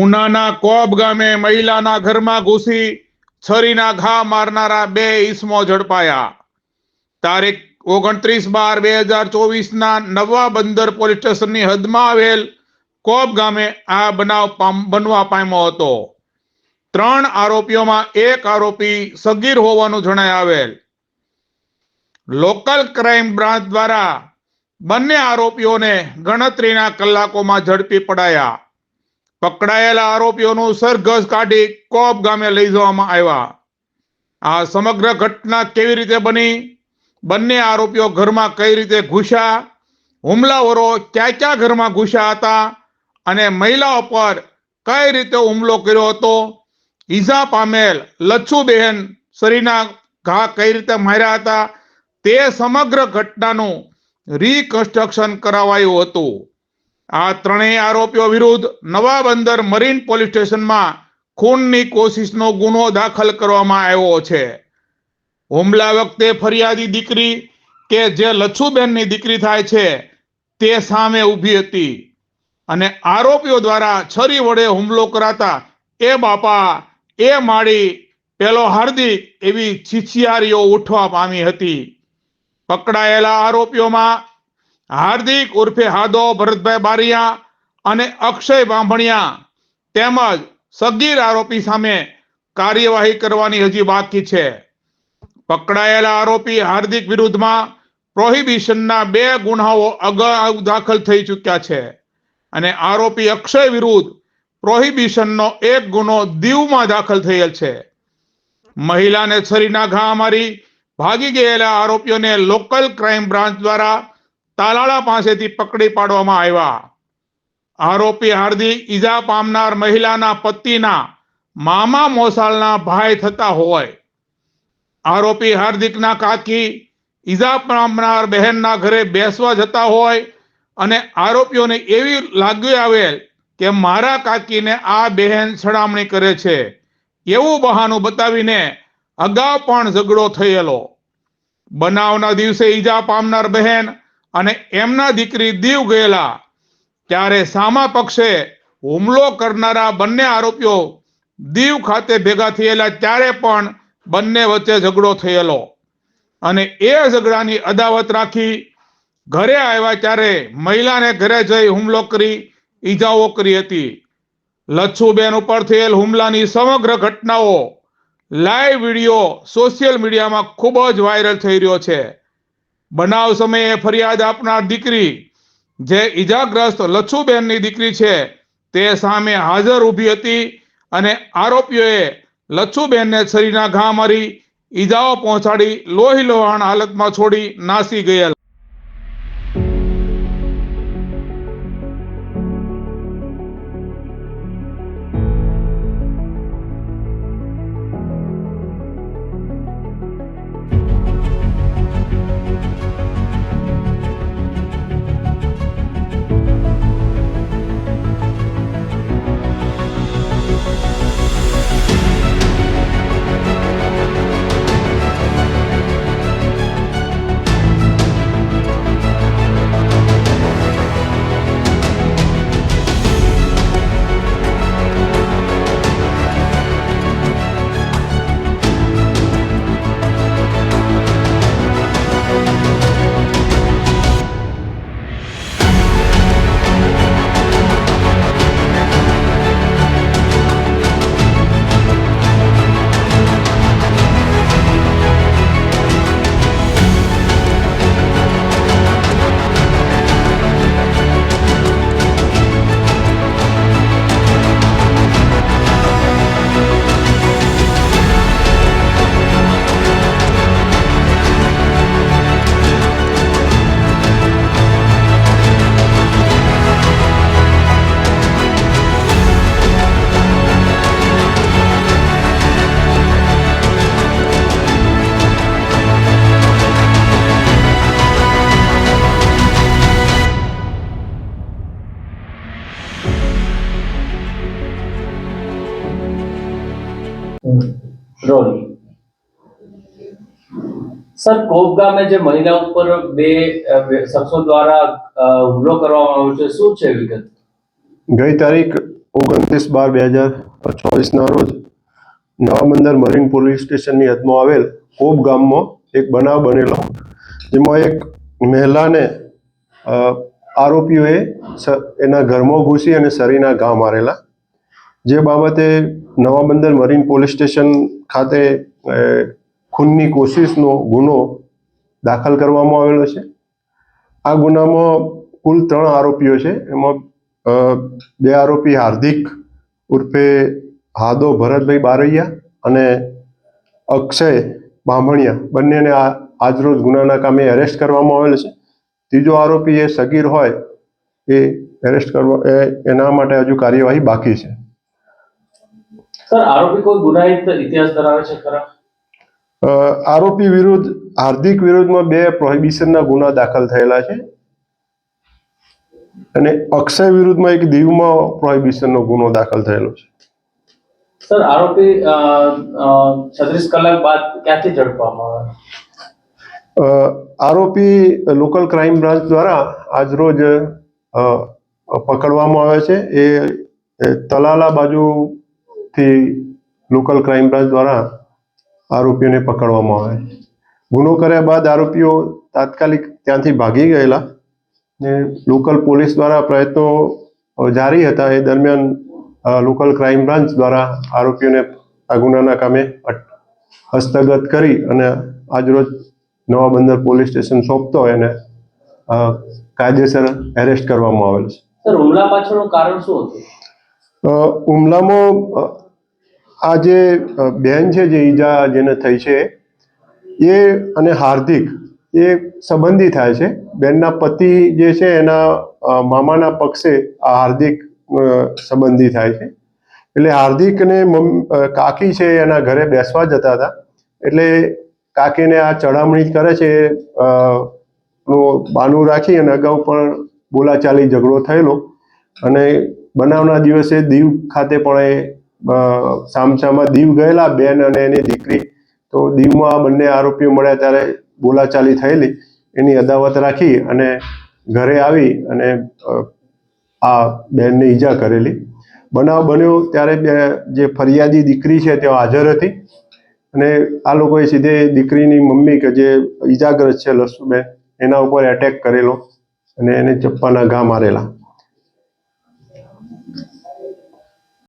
ઉનાના cob ગામે મહિલાના ઘરમાં ઘૂસી છરીના ઘા મારનારા બે ઈસમો ઝડપાયા. તારીખ ઓગણત્રીસ બાર બે હજાર ચોવીસના નવા બંદર પોલીસ સ્ટેશનની હદમાં આવેલ કોબ ગામે આ બનાવ બનવા પામ્યો હતો. ત્રણ આરોપીઓમાં એક આરોપી સગીર હોવાનું જણાય આવેલ. લોકલ ક્રાઇમ બ્રાન્ચ દ્વારા બંને આરોપીઓને ગણતરીના કલાકોમાં ઝડપી પડાયા. પકડાયેલા આરોપીઓનું સરઘસ કાઢી કોપ ગામે લઈ જવામાં આવ્યા. આ સમગ્ર ઘટના કેવી રીતે બની? બંને આરોપીઓ ઘરમાં કઈ રીતે ઘૂસ્યા? હુમલાવરો ક્યાં ક્યાં ઘરમાં ઘૂસ્યા હતા? અને મહિલાઓ પર કઈ રીતે હુમલો કર્યો હતો? ઈજા પામેલ લચ્છુબહેન શરીરના ઘા કઈ રીતે માર્યા હતા? તે સમગ્ર ઘટનાનું રિકન્સ્ટ્રક્શન કરાવાયું હતું. આ ત્રણેય આરોપીઓ વિરુદ્ધ નવા બંદર મરીન પોલીસ સ્ટેશનમાં ખૂનની કોશિશનો ગુનો દાખલ કરવામાં આવ્યો છે. હુમલા વખતે ફરિયાદી દીકરી કે જે લચ્છુબેનની દીકરી થાય છે, તે સામે ઊભી હતી અને આરોપીઓ દ્વારા છરી વડે હુમલો કરાતા એ બાપા, એ માળી, પેલો હાર્દિક એવી છીછિયારીઓ ઉઠવા પામી હતી. પકડાયેલા આરોપીઓમાં હાર્દિક ઉર્ફે હાદો, ભરતભાઈ બારિયા અને અક્ષય બાંભણિયા તેમજ સગીર આરોપી સામે કાર્યવાહી કરવાની હજી બાકી છે. પકડાયેલા આરોપી હાર્દિક વિરુદ્ધમાં પ્રોહિબિશનના બે ગુનાઓ અગાઉ દાખલ થઈ ચૂક્યા છે અને આરોપી અક્ષય વિરુદ્ધ પ્રોહિબિશનનો એક ગુનો દીવમાં દાખલ થયેલ છે. મહિલાને છરીના ઘા મારી ભાગી ગયેલા આરોપીઓને લોકલ ક્રાઇમ બ્રાન્ચ દ્વારા તાલાળા પાસેથી પકડી પાડવામાં આવ્યા. આરોપી હાર્દિક ઈજા પામનાર મહિલાના પતિના મામા મોસાળના ભાઈ થતા હોય. આરોપી હાર્દિકના કાકી ઈજા પામનાર બહેનના ઘરે બેસવા જતા હોય અને આરોપીઓને એવી લાગી આવેલ કે મારા કાકીને આ બહેન છડામણી કરે છે. એવું બહાનું બતાવીને અગાઉ પણ ઝઘડો થયેલો. બનાવના દિવસે ઈજા પામનાર બહેન અને એમના દીકરી દીવ ગયેલા, ત્યારે સામા પક્ષે હુમલો કરનારા બંને આરોપીઓ દીવ ખાતે ભેગા થયેલા, ત્યારે પણ બંને વચ્ચે ઝઘડો થયેલો. અને એ ઝઘડાની અદાવત રાખી ઘરે આવ્યા ત્યારે મહિલાને ઘરે જઈ હુમલો કરી, ઈજાઓ કરી હતી. લચ્છુબેન ઉપર થયેલ હુમલાની સમગ્ર ઘટનાઓ લાઈવ વીડિયો સોશિયલ મીડિયામાં ખૂબ જ વાયરલ થઈ રહ્યો છે. બનાવ સમયે ફરિયાદ આપનાર દીકરી જે ઈજાગ્રસ્ત લચ્છુબેનની દીકરી છે, તે સામે હાજર ઊભી હતી અને આરોપીઓએ લચ્છુબેનને છરીના ઘા મારી ઈજાઓ પહોંચાડી લોહી લોહાણ હાલતમાં છોડી નાસી ગયેલ. રોલ સર કોપ ગામે જે મહિલા ઉપર બે શખ્સો દ્વારા હુમલો કરવામાં આવ્યો છે, શું છે વિગત? ગઈ તારીખ ઓગણત્રીસ બાર બે હજાર ચોવીસના રોજ નવાબંદર મરીન પોલીસ સ્ટેશનની હદમાં આવેલ કોબ ગામમાં એક બનાવ બનેલો. જેમાં એક મહિલાને આરોપીઓએ એના ઘરમાં ઘૂસી અને શરીરના ઘા મારેલા. જે બાબતે નવાબંદર મરીન પોલીસ સ્ટેશન ખાતે ખૂનની કોશિશનો ગુનો દાખલ કરવામાં આવેલો છે. આ ગુનામાં કુલ ત્રણ આરોપીઓ છે. એમાં બે આરોપી હાર્દિક ઉર્ફે હાદો ભરતભાઈ બારૈયા અને અક્ષય બામણિયા. બંનેને આ, આજરોજ ગુનાના કામે એરેસ્ટ કરવામાં આવેલ છે. ત્રીજો આરોપી એ સગીર હોય, એ એરેસ્ટ કરવા એના માટે હજુ કાર્યવાહી બાકી છે. સર આરોપી કોઈ ગુનાહિત ઇતિહાસ ધરાવે છે ખરા? આરોપી વિરુદ્ધ હાર્દિક વિરુદ્ધમાં બે પ્રોહિબિશનના ગુના દાખલ થયેલા છે. અને અક્ષય વિરુદ્ધમાં એક દીવમાં પ્રોહિબિશનનો ગુનો દાખલ થયેલો છે. સર આરોપી છત્રીસ કલાક બાદ ક્યાંથી ઝડપવામાં આવે? આરોપી લોકલ ક્રાઇમ બ્રાન્ચ દ્વારા આજરોજ રોજ પકડવામાં આવે છે. એ તલાલા તલાલા બાજુથી લોકલ ક્રાઇમ બ્રાન્ચ દ્વારા આરોપીઓને પકડવામાં આવે. ગુનો કર્યા બાદ આરોપીઓ તાત્કાલિક ત્યાંથી ભાગી ગયેલા ને લોકલ પોલીસ દ્વારા પ્રયત્નો જારી હતા. એ દરમિયાન લોકલ ક્રાઇમ બ્રાન્ચ દ્વારા આરોપીઓને આ ગુનાના કામે હસ્તગત કરી અને આજરોજ નવા બંદર પોલીસ સ્ટેશન સોંપતો એને કાયદેસર એરેસ્ટ કરવામાં આવેલ છે. હુમલા પાછળનું કારણ શું હતું? હુમલામાં આ જે બેન છે જે ઈજા જેને થઈ છે, એ અને હાર્દિક, એ સંબંધી થાય છે. બેનના પતિ જે છે એના મામાના પક્ષે આ હાર્દિક સંબંધી થાય છે. એટલે હાર્દિકને કાકી છે એના ઘરે બેસવા જતા હતા. એટલે કાકીને આ ચડામણી કરે છે નું બાનું રાખી અને અગાઉ પણ બોલાચાલી ઝઘડો થયેલો. અને બનાવના દિવસે દીવ ખાતે પણ એ સામસામા દીવ ગયેલા બેન અને એની દીકરી. તો દીવમાં બંને આરોપીઓ મળ્યા ત્યારે બોલાચાલી થયેલી. એની અદાવત રાખી અને ઘરે આવી અને આ બેનને ઈજા કરેલી. બનાવ બન્યો ત્યારે બે, જે ફરિયાદી દીકરી છે તે હાજર હતી. અને આ લોકોએ સીધે દીકરીની મમ્મી કે જે ઈજાગ્રસ્ત છે લસુબેન એના ઉપર એટેક કરેલો અને એને ચપ્પાના ઘા મારેલા.